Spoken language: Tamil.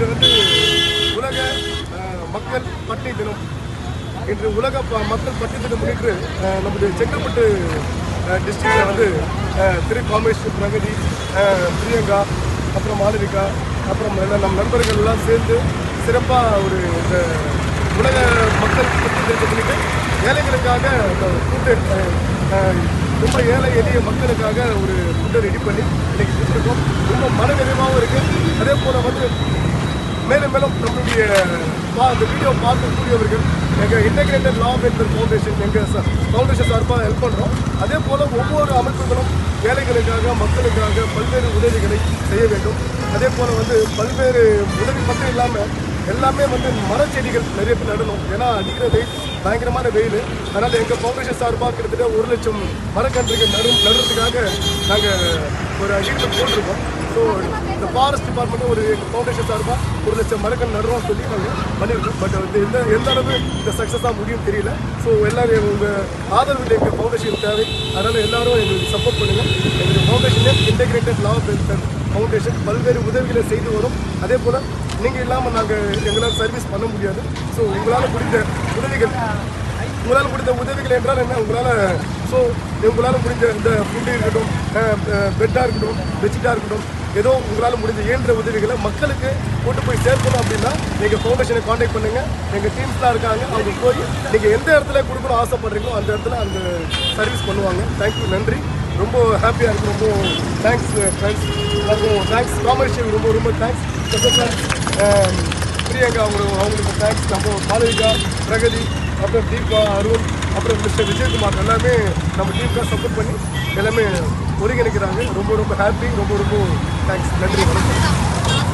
இன்று வந்து உலக மக்கள் பட்டி தினம். இன்று உலக ப- மக்கள் பட்டி தினம் முன்னிட்டு அஹ், நமது செங்கல்பட்டு டிஸ்ட்ரிக்டில் வந்து திரு காமேஷ் பிரகதி பிரியங்கா அப்புறம் மாளவிகா அப்புறம் எல்லாம் நம் நண்பர்கள் எல்லாம் சேர்ந்து சிறப்பாக ஒரு இந்த உலக மக்கள் பட்டி தினத்தை ஏழைகளுக்காக ஃபுட்டு ரொம்ப ஏழை எளிய மக்களுக்காக ஒரு ஃபுட்டை ரெடி பண்ணி இன்னைக்கு கொடுத்துருக்கோம். ரொம்ப மனநிறைவாகவும் இருக்குது அதே போல் வந்து மேலும் மேலும் நம்மளுடைய பா- இந்த வீடியோ பார்க்கக்கூடியவர்கள் எங்கள் இன்டெகிரேட்டட் லா வெல்ஃபேர் ஃபவுண்டேஷன் எங்கள் ஃபவுண்டேஷன் சார்பாக ஹெல்ப் பண்ணுறோம் அதே போல் ஒவ்வொரு அமைப்புகளும் ஏழைகளுக்காக மக்களுக்காக பல்வேறு உதவிகளை செய்ய வேண்டும். அதே போல் வந்து பல்வேறு உதவி மட்டும் இல்லாமல் எல்லாமே வந்து மரச்செடிகள் நிறைய பேர் நடணும். ஏன்னா அடிக்கிற வெயில் பயங்கரமான வெயில். அதனால் எங்கள் ஃபவுண்டேஷன் சார்பாக கிட்டத்தட்ட ஒரு லட்சம் மரக்கன்றுகள் நடு நடுறதுக்காக நாங்கள் ஒரு அக்ரிமெண்ட் போட்டிருக்கோம். ஸோ இந்த ஃபாரஸ்ட் டிபார்ட்மெண்ட் ஒரு எங்கள் ஃபவுண்டேஷன் சார்பாக ஒரு லட்சம் மரங்கள் நடுறோம் சொல்லி நாங்கள் பண்ணியிருக்கோம். பட் வந்து எந்த எந்த அளவு இந்த சக்ஸஸாக முடியும் தெரியல. ஸோ எல்லோரும் உங்கள் ஆதரவு எங்கள் ஃபவுண்டேஷன் தேவை. அதனால் எல்லாரும் எங்களுக்கு சப்போர்ட் பண்ணுங்கள் எங்கள் ஃபவுண்டேஷனே இன்டெகிரேட்டட் லா வெல்ஃபேர் ஃபவுண்டேஷன் பல்வேறு உதவிகளை செய்து வரும். அதே போல் நீங்கள் இல்லாமல் நாங்கள் எங்களால் சர்வீஸ் பண்ண முடியாது. ஸோ உங்களால் முடிந்த உதவிகள் உங்களால் முடிந்த உதவிகள் என்றால் என்ன? உங்களால் ஸோ உங்களால் முடிஞ்ச இந்த ஃபுட்டு இருக்கட்டும் பெட்டாக இருக்கட்டும் பெட்ஷீட்டாக இருக்கட்டும் ஏதோ உங்களால் முடிஞ்ச இயன்ற உதவிகளை மக்களுக்கு கொண்டு போய் சேர்க்கணும் அப்படின்னா நீங்கள் ஃபவுண்டேஷனை காண்டாக்ட் பண்ணுங்கள் எங்கள் டீம்ஸ்லாம் இருக்காங்க அவங்க போய் நீங்கள் எந்த இடத்துல கொடுக்கணும் ஆசைப்படுறீங்களோ அந்த இடத்துல அந்த சர்வீஸ் பண்ணுவாங்க. தேங்க்யூ நன்றி. ரொம்ப ஹாப்பியாக இருக்கு ரொம்ப தேங்க்ஸ் ஃப்ரெண்ட்ஸ் uh, எல்லாருக்கும் தேங்க்ஸ் காமர்ஷியல் ரொம்ப ரொம்ப தேங்க்ஸ் um, பிரியங்கா அவங்க அவங்களுக்கு தேங்க்ஸ் நம்ம மாளவிகா பிரகதி அப்புறம் தீபா அருண் அப்புறம் மிஸ்டர் விஜயகுமார் எல்லாமே நம்ம டீமுக்காக சப்போர்ட் பண்ணி எல்லாமே ஒருங்கிணைக்கிறாங்க. ரொம்ப ரொம்ப ஹாப்பி ரொம்ப ரொம்ப தேங்க்ஸ் நன்றி வணக்கம்.